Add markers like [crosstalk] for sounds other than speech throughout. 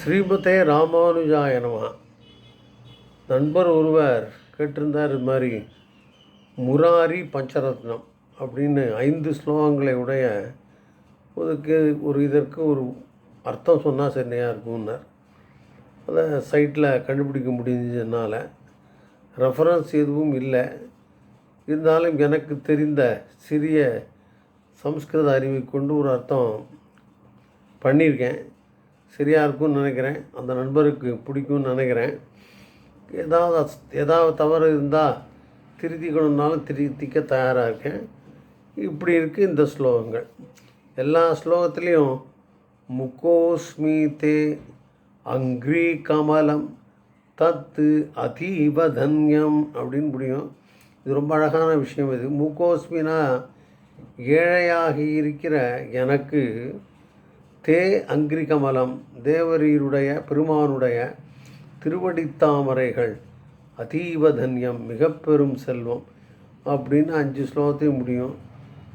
ஸ்ரீமதே ராமானுஜாய நமஹ நண்பர் ஒருவர் கேட்டிருந்தார் இது மாதிரி முராரி பஞ்சரத்னம் அப்படின்னு ஐந்து ஸ்லோகங்களை உடைய அதுக்கு ஒரு இதற்கு ஒரு அர்த்தம் சொன்னால் சரியாக இருக்கும்னார். அதை சைட்டில் கண்டுபிடிக்க முடிஞ்சதுனால ரெஃபரன்ஸ் எதுவும் இல்லை. இருந்தாலும் எனக்கு தெரிந்த சிறிய சம்ஸ்கிருத அறிவை கொண்டு ஒரு அர்த்தம் பண்ணியிருக்கேன். சரியாக இருக்கும்னு நினைக்கிறேன். அந்த நண்பருக்கு பிடிக்கும்னு நினைக்கிறேன். ஏதாவது ஏதாவது தவறு இருந்தால் திருத்திக்கணுன்னாலும் திருத்திக்க தயாராக இருக்கேன். இப்படி இருக்குது இந்த ஸ்லோகங்கள். எல்லா ஸ்லோகத்துலேயும் முகோஸ்மி தே அங்கிரி கமலம் தத்து அதீவ தன்யம் அப்படின்னு முடியும். இது ரொம்ப அழகான விஷயம் இது. முகோஸ்மினா ஏழையாகி இருக்கிற எனக்கு தே அங்கிரிகமலம் தேவரீருடைய பெருமானுடைய திருவடித்தாமரைகள் அதீவ தன்யம் மிக பெரும் செல்வம் அப்படின்னு அஞ்சு ஸ்லோகத்தையும் முடியும்.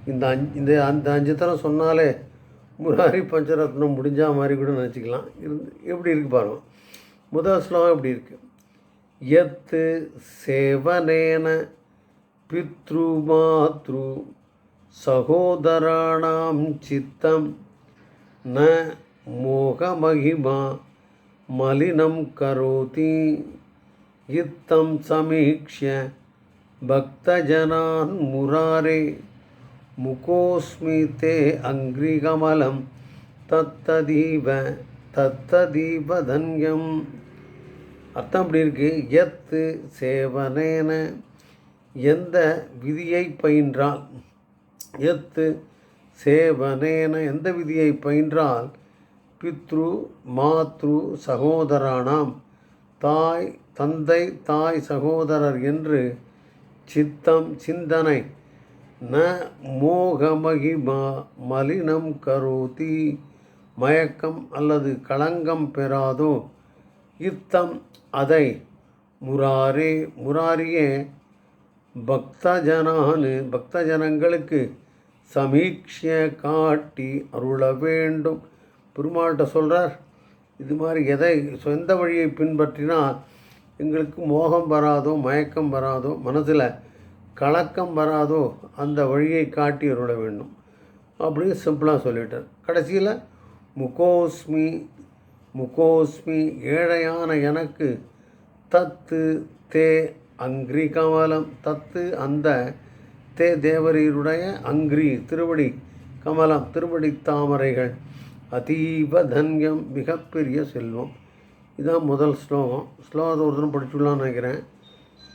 இந்த அஞ்சு இந்த அந்த அஞ்சு தரம் சொன்னாலே முராரி பஞ்சரத்னம் முடிஞ்சா மாதிரி கூட நினச்சிக்கலாம். இருந்து எப்படி இருக்கு பாருங்க. முதல் ஸ்லோகம் எப்படி இருக்கு? எத்து சேவனேன பித்ருமாத்ரு சகோதராணாம் சித்தம் ந மோகமகிமா மலினம் கரோதி இத்தம் சமீக்ஷ்ய பக்தஜனான் முராரே முகோஸ்மி தே அங்கிரிகமலம் தத்ததீவ தத்ததீப தன்யம் அர்த்தம் அப்படி இருக்கு. எத்து சேவனேன எந்த விதியை பயின்றால்? எத்து சேவனேன எந்த விதியை பயின்றால் பித்ரு மாத்ரு சகோதரானாம். தாய் தந்தை தாய் சகோதரர் என்று சித்தம் சிந்தனை. ந மோகமகிமா மலினம் கரோதி. மயக்கம் அல்லது களங்கம் பெறாதோ. இத்தம் அதை முராரே முராரியே பக்தஜனானு பக்தஜனங்களுக்கு சமீட்சிய காட்டி அருள வேண்டும். பெருமாள்கிட்ட சொல்கிறார் இது மாதிரி எதை சொந்த வழியை பின்பற்றினால் எங்களுக்கு மோகம் வராதோ மயக்கம் வராதோ மனசில் கலக்கம் வராதோ அந்த வழியை காட்டி அருள வேண்டும். அப்படின்னு சிம்பிளாக சொல்லிட்டார். கடைசியில் முகோஸ்மி முகோஸ்மி ஏழையான எனக்கு தத்து தே அங்கிரி கமலம் தத்து அந்த தே தேவரீருடைய அங்கிரி திருவடி கமலம் திருவடி தாமரைகள் அதீப தன்யம் மிகப்பெரிய செல்வம். இதான் முதல் ஸ்லோகம். ஸ்லோகத்தை ஒரு தினம் படிச்சுடலாம்னு நினைக்கிறேன்.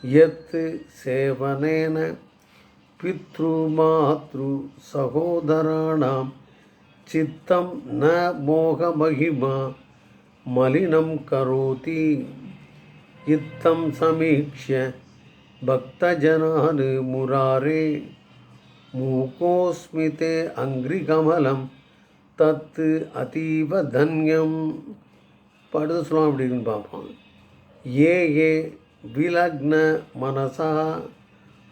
எத்து சேவனேன பித்ரு மாத்ரு சகோதராணாம் சித்தம் ந மோக மகிமா மலினம் கரோதி. இத்தம் சமீக்ஷ்ய பக்தஜனான் முராரே மூகோஸ்மி தே அங்கிரிகமலம் தத்து அதீவ தன்யம் படுத சொல்லுவோம் எப்படி இருக்குன்னு பார்ப்போம் ஏ ஏ விலக்ன மனசா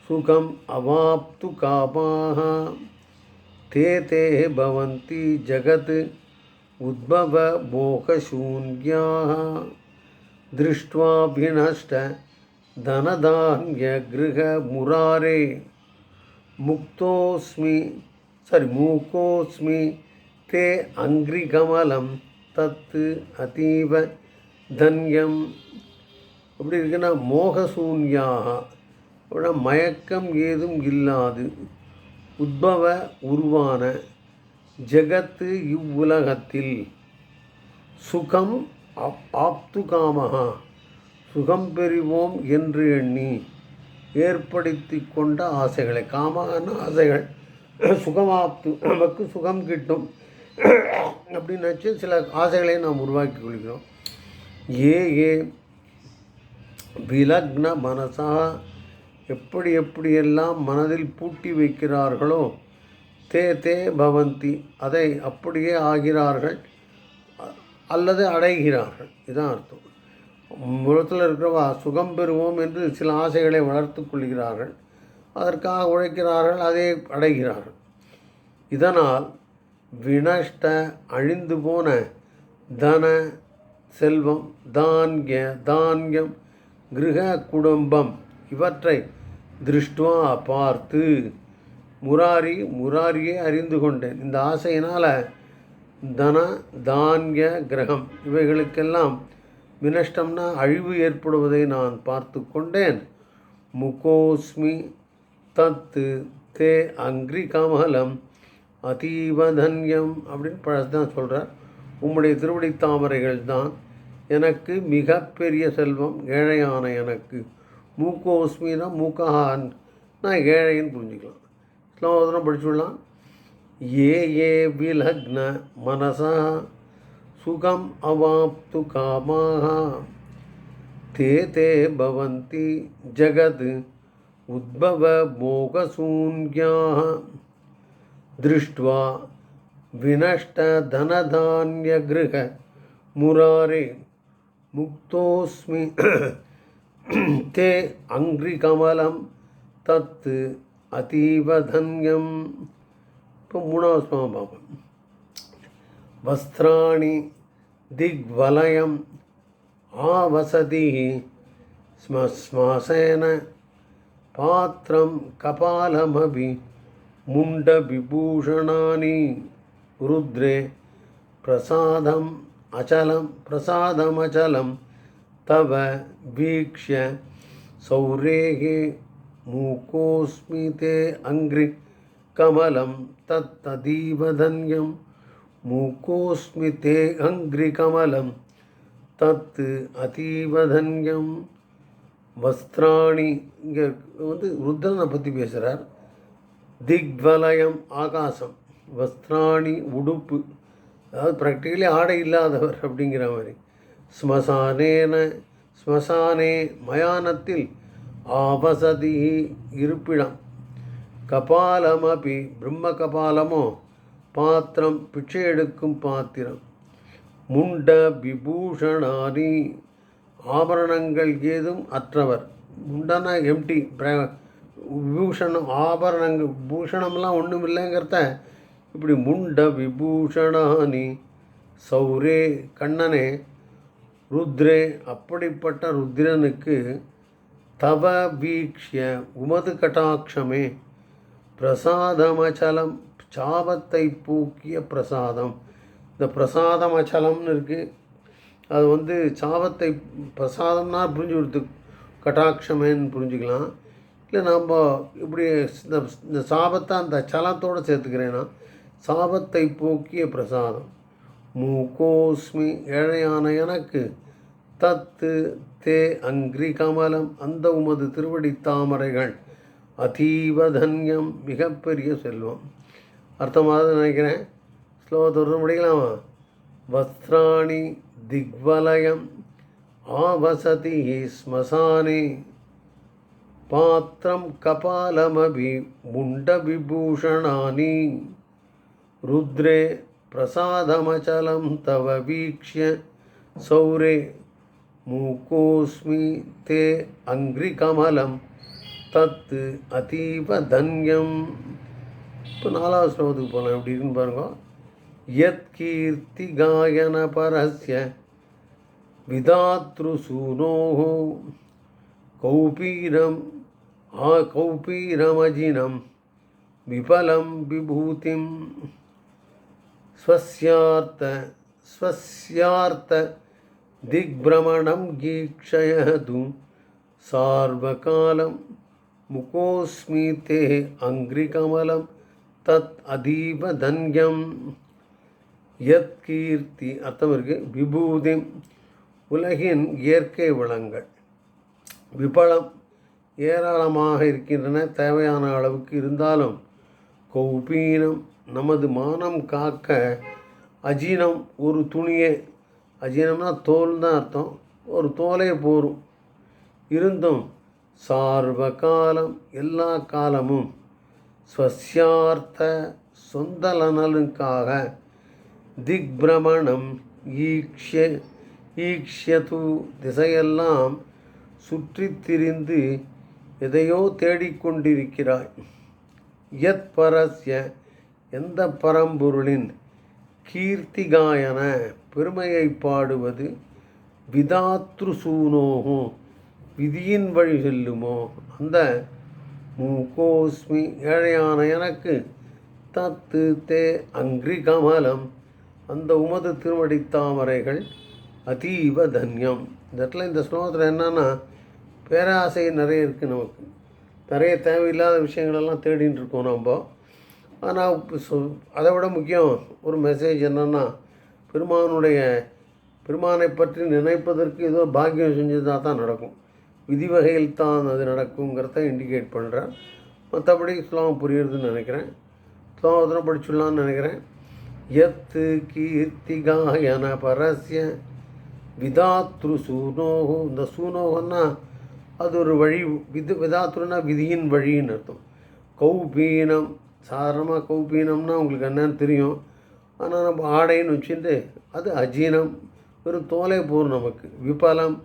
சுகம் அவாப்து காமாக ते ते भवन्ति जगत् उद्भव मोहशून्याः दृष्ट्वाभिनष्ट धनधान्यगृहमुरारे मुक्तोऽस्मि सारि मूकोऽस्मि ते अङ्घ्रिकमलं तत् अतीव தன்யம் எப்படி இருக்குன்னா மோகசூன்யாக அப்படின்னா மயக்கம் ஏதும் இல்லாது உத்பவ உருவான ஜெகத்து இவ்வுலகத்தில் சுகம் ஆப்- ஆப்துகாமகா சுகம் பெறுவோம் என்று எண்ணி ஏற்படுத்தி கொண்ட ஆசைகளை காமான ஆசைகள் சுகமாப்து நமக்கு சுகம் கிட்டும் அப்படின்னு சில ஆசைகளை நாம் உருவாக்கி கொள்கிறோம். ஏ ஏ விலக்ன மனசா எப்படி எப்படியெல்லாம் மனதில் பூட்டி வைக்கிறார்களோ தே தே பவந்தி அதை அப்படியே ஆகிறார்கள் அல்லது அடைகிறார்கள். இதான் அர்த்தம். உலகத்தில் இருக்கிறவா சுகம் பெறுவோம் என்று சில ஆசைகளை வளர்த்து கொள்கிறார்கள். அதற்காக உழைக்கிறார்கள் அதை அடைகிறார்கள். இதனால் வினஷ்ட அழிந்து போன தன செல்வம் தான்ய தான்யம் கிரக குடும்பம் இவற்றை திருஷ்டுவா பார்த்து முராரி முராரியை அறிந்து கொண்டேன். இந்த ஆசையினால் தன தான்ய கிரகம் இவைகளுக்கெல்லாம் வினஷ்டம்னா அழிவு ஏற்படுவதை நான் பார்த்து கொண்டேன். முகோஸ்மி தத்து தே அங்கிரி கமலம் அதீவதன்யம் அப்படின்னு பழத்தான் சொல்கிறார் உம்முடைய திருவடி தாமரைகள் தான். எனக்கு மிகப்பெரிய செல்வம் ஏழையான எனக்கு. மூக்கோஸ்மினா மூக்கஹான் நான் ஏழைன்னு புரிஞ்சுக்கலாம். ஸ்லோகத்தனம் படிச்சுடலாம் ஏ ஏ விலக்ன மனசா சுகம் அவாப்து காமாக ते ते भवन्ति जगत् उद्भवमोघशून्याः दृष्ट्वा विनष्टधनधान्यगृह मुरारे मुक्तोऽस्मि [clears throat] ते अङ्घ्रिकमलं तत् अतीव धन्यम् இப்போ மூணாவது ஸ்லோகம் பார்ப்போம் वस्त्राणि दिग्वलयम् आवसदिः स्म श्वासेन पात्रं कपालमपि मुण्डविभूषणानि रुद्रे प्रसादम् अचलं, प्रसादमचलं तव वीक्ष्य सौरेः मूकोऽस्मि ते अङ्घ्रिकमलं तत्तदीव धन्यम् மூகோஸ்மிதே அங்கிரிகமலம் தத்து அதீவதன்யம். வஸ்திராணி இங்கே வந்து ருத்ரனை பற்றி பேசுகிறார் திக்வலயம் ஆகாசம். வஸ்திராணி உடுப்பு. அதாவது ப்ராக்டிக்கலி ஆடை இல்லாதவர் அப்படிங்கிற மாதிரி. ஸ்மசானேன ஸ்மசானே மயானத்தில் ஆபசதி இருப்பிடம். கபாலமபி பிரம்ம கபாலமோ பாத்திரம் பிச்சை எடுக்கும் பாத்திரம். முண்ட விபூஷணானி ஆபரணங்கள் ஏதும் அற்றவர். முண்டனா எம்டி விபூஷணம் ஆபரணங்கள் பூஷணம்லாம் ஒன்றும் இல்லைங்கிறத இப்படி முண்ட விபூஷணானி சௌரே கண்ணனே ருத்ரே அப்படிப்பட்ட ருத்ரனுக்கு தவ வீக்ஷிய உமது கட்டாட்சமே. பிரசாதமச்சலம் சாபத்தை பூக்கிய பிரசாதம். இந்த பிரசாதம் அச்சலம்னு இருக்குது அது வந்து சாபத்தை பிரசாதம்னா புரிஞ்சு கொடுத்து கட்டாட்சமேன்னு புரிஞ்சுக்கலாம். இல்லை நாம் இப்படி இந்த இந்த சாபத்தை அந்த சலத்தோடு சேர்த்துக்கிறேன்னா சாபத்தை போக்கிய பிரசாதம். மூகோஸ்மி ஏழையான எனக்கு தத்து தே அங்கிரி கமலம். அந்த உமது திருவடி தாமரைகள் அதீவ தன்யம் மிகப்பெரிய செல்வம். அர்த்தமாக நினைக்கிறேன். ஸ்லோகத்தொரு முடிக்கலாமா? வஸ்திராணி திக்வலயம் ஆவசதி ஸ்மசானே பாத்திரம் கபாலமபி முண்டவிபூஷணானி ருத்ரே பிரசாதமச்சலம் தவ வீக்ஷ்ய சௌரே மூக்கோஸ்மி தே அங்கிரிகமலம் தத்து அதீவ தன்யம். இப்போ நாலாவது ஸ்லோகத்துக்கு போகலாம் எப்படி இருக்குன்னு பாருங்க. யத் கீர்த்தி காயன பரஸ்ய விதாத்ருசூனோ கௌபீரம் ஆ கௌபீரமஜினம் விபலம் விபூதிம் ஸ்வஸ்யார்த்த ஸ்வஸ்யார்த்த திக்பிரமணம் கீக்ஷயது சார்வகாலம் முகோஸ்மி தே அங்கிரிகமலம் தத் அதீப தன்யம் யத் கீர்த்தி அர்த்தம் இருக்குது விபூதி உலகின் இயற்கை வளங்கள். விபலம் ஏராளமாக இருக்கின்றன. தேவையான அளவுக்கு இருந்தாலும் கௌபீனம் நமது மானம் காக்க அஜீனம் ஒரு துணியை. அஜீனம்னா தோல் தான் அர்த்தம். ஒரு தோலே போரும். இருந்தும் சார்வ காலம் எல்லா காலமும் ஸ்வசியார்த்த சொந்த திக்பிரமணம் ஈக்ஷ ஈக்ஷது திசையெல்லாம் சுற்றித் திரிந்து எதையோ தேடிக்கொண்டிருக்கிறாய் யத் பரஸ்ய எந்த பரம்பொருளின் கீர்த்திகாயன பெருமையை பாடுவது? விதாத்ருசூனோகும் விதியின் வழி செல்லுமோ? அந்த மூகோஸ்மி ஏழையான எனக்கு. தத்து தே அங்கிரி கமலம். அந்த உமது திருவடி தாமரைகள் அதீவ தன்யம். இந்த இடத்துல இந்த ஸ்லோகத்தில் என்னென்னா பேராசை நிறைய இருக்குது நமக்கு. நிறைய தேவையில்லாத விஷயங்களெல்லாம் தேடின்னு இருக்கோம் நம்ம. ஆனால் அதை விட முக்கியம் ஒரு மெசேஜ் என்னென்னா பெருமானுடைய பெருமானை பற்றி நினைப்பதற்கு ஏதோ பாக்கியம் செஞ்சதாக தான் நடக்கும். விதி வகையில் தான் அது நடக்குங்கிறத இண்டிகேட் பண்ணுறேன் மற்றபடி ஸ்லோகம் புரியுறதுன்னு நினைக்கிறேன். ஸ்லோகத்தில் படிச்சுடலான்னு நினைக்கிறேன். எத்து கீர்த்திகாயன பரஸ்ய விதாத்ரு சூனோகோ இந்த சூனோகன்னா அது ஒரு வழி விது விதாத்ருனா விதியின் வழின்னு அர்த்தம். கௌபீனம் சாதாரணமாக கௌபீனம்னா உங்களுக்கு என்னன்னு தெரியும். ஆனால் நம்ம ஆடைன்னு வச்சுட்டு அது அஜீனம் வெறும் தோலை போகும் நமக்கு. விபலம்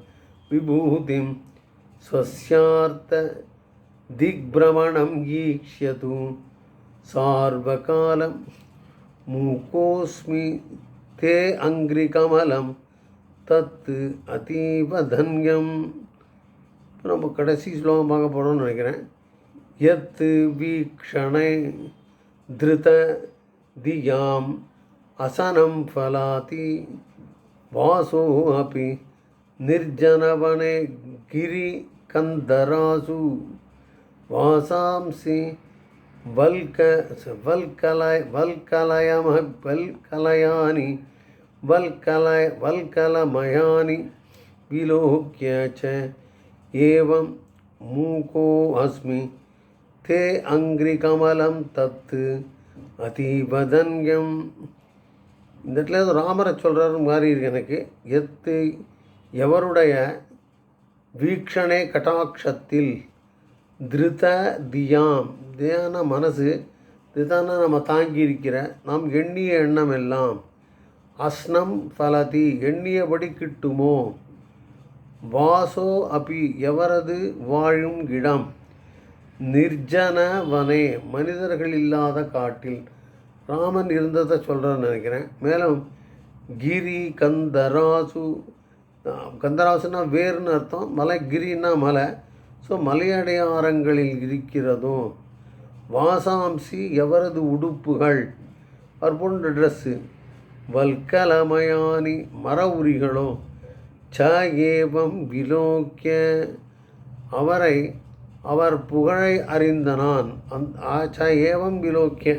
விபூதிம் ஸ்வஸ்யார்த்த திக்பிரமணம் ஈக்ஷது சார்வகாலம் மூகோஸ்மி தே அங்கிரிகமலம் தத்து அதீவ தன்யம் இப்போ நம்ம கடைசி ஸ்லோகம் பார்க்க போகிறோம்னு நினைக்கிறேன் எத்து வீக்ஷணை திருத தியாம் அசனம் ஃபலாதி வாசோ अपि निर्जनवने கந்தராசு. வாசாம்சி வல்க வல்கலய வல்கலயம வல்கலயானி வல்கலய வல்கலமயானி விலோக்கிய ச ஏவம் மூகோ அஸ்மி தே அங்கிரிகமலம் தத்து அதீபதன்யம் இந்த இடத்துல ராமரை சொல்கிறாரு மாதிரி இருக்கு எனக்கு. எத்து எவருடைய வீக்ஷணே கட்டாட்சத்தில் திருத தியாம். தியான மனசு திருதான நம்ம தாங்கி இருக்கிற நாம் எண்ணிய எண்ணம் எல்லாம் அஸ்னம் ஃபலதி எண்ணியபடி கிட்டுமோ? வாசோ அபி எவரது வாழும் இடம்? நிர்ஜனவனே மனிதர்கள் இல்லாத காட்டில். ராமன் இருந்ததை சொல்கிறேன்னு நினைக்கிறேன். மேலும் கிரி கந்தராசு கந்தராசுனா வேர்னு அர்த்தம். மலை கிரின்னா மலை. ஸோ மலையடையாரங்களில் இருக்கிறதும் வாசாம்சி எவரது உடுப்புகள்? அவர் போன்ற ட்ரெஸ்ஸு வல்கலமயானி மர உரிகளோ ச ஏவம் விலோக்கிய அவரை அவர் புகழை அறிந்த நான் அந் ச ஏவம் விலோக்கிய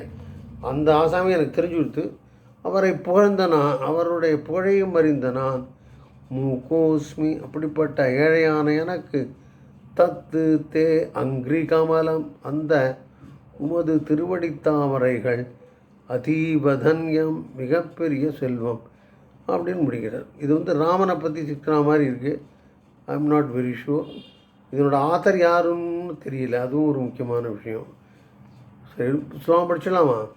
அந்த ஆசாமி எனக்கு தெரிஞ்சு கொடுத்து அவரை புகழ்ந்த நான் அவருடைய புகழையும் அறிந்த நான் மூகோஸ்மி அப்படிப்பட்ட ஏழையான எனக்கு. தத்து தே அங்கிரி கமலம். அந்த உமது திருவடித்தாமரைகள் அதீபதன்யம் மிகப்பெரிய செல்வம் அப்படின்னு முடிக்கிறார். இது வந்து ராமனை பற்றி சிக்கிற மாதிரி இருக்குது I am not very sure இதனோட ஆத்தர் யாருன்னு தெரியல. அதுவும் ஒரு முக்கியமான விஷயம். சரி ஸ்லோகம் படிச்சிடலாமா?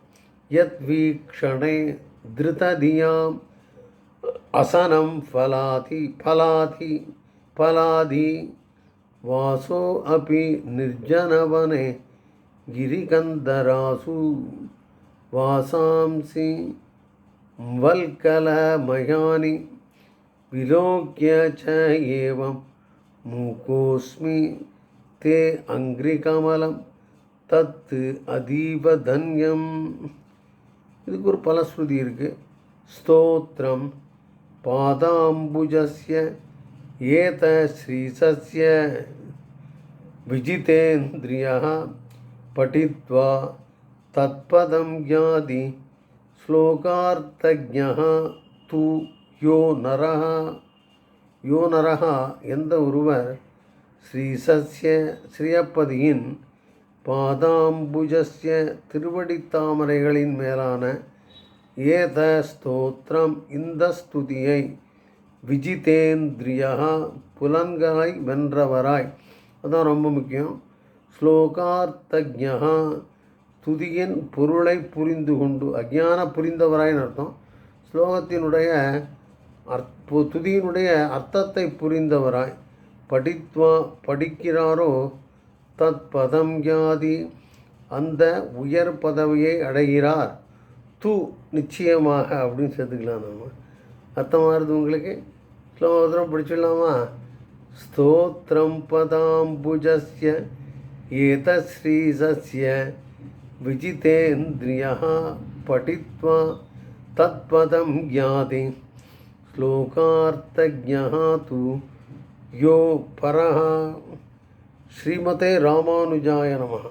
யத் வீக்ஷணே திருததியாம் அசனம் ஃபலாதி ஃபலாதி ஃபலாதி வாசோ अपि निर्जनवने गिरिकन्दरासु वासांसि वल्कलमयानि विलोक्य च एवं मूकोऽस्मि ते अङ्घ्रिकमलं தத் அதீவ தன்யம் இதுக்கு ஒரு பலஸ்ருதி இருக்குது ஸ்தோத்திரம் பாதாம்புஜஸ்ய ஏத ஸ்ரீசஸ்ய विजितेन्द्रियः पठित्वा तत्पदं ज्ञाति श्लोकार्थज्ञः तु யோ நரஹ யோ நரஹா எந்த ஒருவர் ஸ்ரீசஸ்ய ஸ்ரீயப்பதியின் பாதாம்புஜஸ்ய திருவடித்தாமரைகளின் மேலான ஏத ஸ்தோத்திரம் இந்த ஸ்துதியை விஜிதேந்திரியா புலன்களை வென்றவராய். அதான் ரொம்ப முக்கியம். ஸ்லோகார்த்தஜா துதியின் பொருளை புரிந்து கொண்டு அஜான புரிந்தவராயின்னு அர்த்தம். ஸ்லோகத்தினுடைய அற்ப துதியினுடைய அர்த்தத்தை புரிந்தவராய். படித்வா படிக்கிறாரோ தத் பதம் ஜாதி அந்த உயர் பதவியை அடைகிறார். து நிச்சயமாக அப்படின்னு சேர்த்துக்கலாம் நம்ம அர்த்தமாகுது உங்களுக்கு ஸ்லோகத்திரம் பிடிச்சிடலாமா ஸ்தோத்திரம் பதாம்புஜஸ்ய ஏதஸ்ரீசஸ்ய விஜிதேந்திரியா படித்வா தத்பதம் ज्ञाति श्लोकार्थज्ञः तु यो परः श्रीमते रामानुजाय नमः